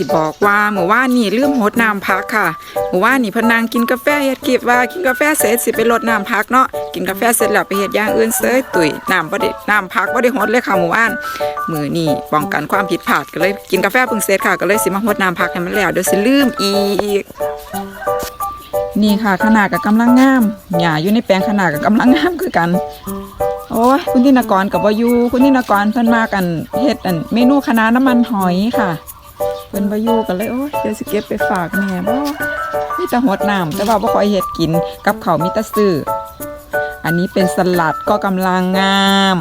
สิบอกว่าเมื่อวานนี่ลืมหดน้ำพักค่ะเมื่อวานนี่พนนางกินกาแฟเฮ็ดคลิปว่ากินกาแฟเสร็จสิไปลดน้ำพักเนาะกินกาแฟเสร็จแล้วไปเฮ็ดอย่างอื่นเสยตุ๋ยน้ำบ่ได้น้ำพักบ่ได้หดเลยค่ะเมื่อวานมื้อนี้ป้องกันความผิดพลาดก็เลยกินกาแฟเพิ่งเสร็จค่ะก็เลยสิมาหดน้ำพักให้มันแล้วเดี๋ยวสิลืมอีกนี่ค่ะขนาดกับกำลังงามหญ้าอยู่ในแปลงขนาดกับกำลังงามคือกัน โอ้ยคุณธินกรกับวายูคุณธินกรเพิ่นมากันเฮ็ดอันเมนูคณะน้าน้ำมันหอยค่ะ เพิ่นวายูกันเลยโอ้ยเดี๋ยวสิเก็บไปฝากแม่บ่มีแต่หดน้ำแต่ว่าบ่ค่อยเฮ็ดกินกับเขามีแต่ซื้ออันนี้เป็นสลัดก็กำลังงาม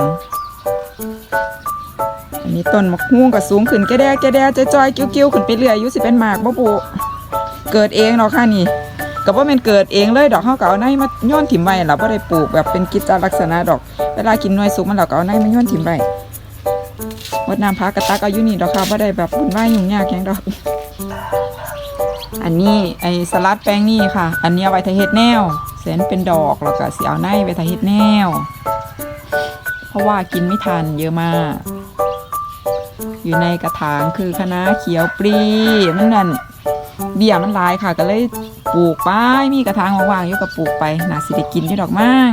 อันนี้ต้นมะม่วงก็สูงขึ้นแก่แด่แก่แด่จอยๆกิ้วๆขึ้นไปเรื่อยอยู่สิเป็นหมากบ่ปุเกิดเองเนาะค่ะนี่ก็บ่แม่นเกิดเองเลยดอกเฮาก็เอาในมาย้อนถิ่มไว้ล่ะบ่ได้ปลูกแบบเป็นกิจลักษณะดอก เวลากินหน่วยสุกมันเราก็เอาในมาย้อนถิ่มไว้ วดน้ำพักกระตักอายู่นี่ดอกค่ะบ่ได้แบบบุญไหวายยุ่งยากหยังดอก อันนี้ไอ้สลัดแป้งนี่ค่ะ อันนี้เอาไว้ทาเฮ็ดแนวเส้นเป็นดอกแล้วก็สิเอาในไว้ทาเฮ็ดแนว เพราะว่ากินไม่ทันเยอะมาก อยู่ในกระถางคือคะน้าเขียวปรีมันนั่นเบี้ยมันลายค่ะก็เลยปลูกไปมีกระถางว่างๆอยู่ก็ปลูกไปน่าสิได้กินอยู่ดอกมั่ง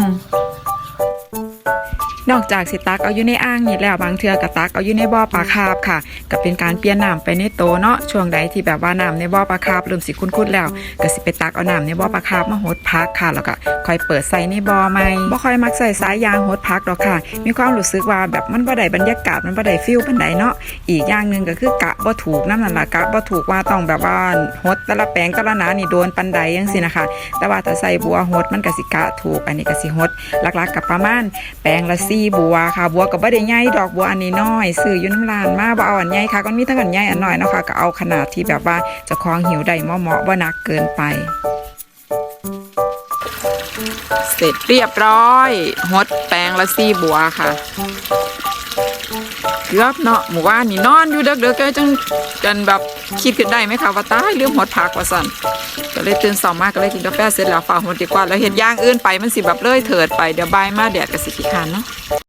นอกจากสิตักเอาอยู่ในอ่างนี่แล้วบางเทือก็ตักเอาอยู่ในบ่อปลาคาบค่ะก็เป็นการเปลี่ยนน้ำไปในโตเนาะช่วงใดที่แบบว่าน้ำในบ่อปลาคาบเริ่มสิคุ้นๆแล้วก็สิไปตักเอาน้ำในบ่อปลาคาบมาหดพักค่ะ แล้วก็ค่อยเปิดใส่ในบ่อใหม่บ่ค่อยมักใส่สายยางหดพักดอกค่ะ มีความรู้สึกว่าแบบมันบ่ได้บรรยากาศมันบ่ได้ฟิลปานใดเนาะอีกอย่างหนึ่งก็คือกะบ่ถูกน้ำนั่นละกะบ่ถูกว่าต้องแบบว่าหดแต่ละแปลงแต่ละนานี่โดนปันใดจังซี่นะคะ แต่ว่าถ้าใส่บัวหดมันก็สิกะถูกอันนี้ก็สิหดหลักๆกับประมาณแปลงละีบัวค่ะ บัวกับ่ได้ใหญ่ดอกบัวอันนี้น้อยซื้ออยู่น้ำลานมาบ่เอาอันใหญ่ค่ะก็มีทั้งอันใหญ่อันน้อยเนาะค่ะก็เอาขนาดที่แบบว่าจะคลองหิวได้เหมาะๆบ่หนักเกินไป เสร็จเรียบร้อยหดแปลงละซี่บัวค่ะ เกือบเนาะหมู่บ้านนี่นอนอยู่เด็กๆก็จังจันแบบคิดขึ้นได้ไหมคะว่าตายลืมหดผักว่าสั่นก็เลยตื่นสองมากก็เลยกินกาแฟเสร็จแล้วฝ่าหดดีกว่าแล้วเห็ดย่างอื่นไปมันสิแบบเลยเถิดไปเดี๋ยวบายมาแดดก็สิขี้คร้านเนาะ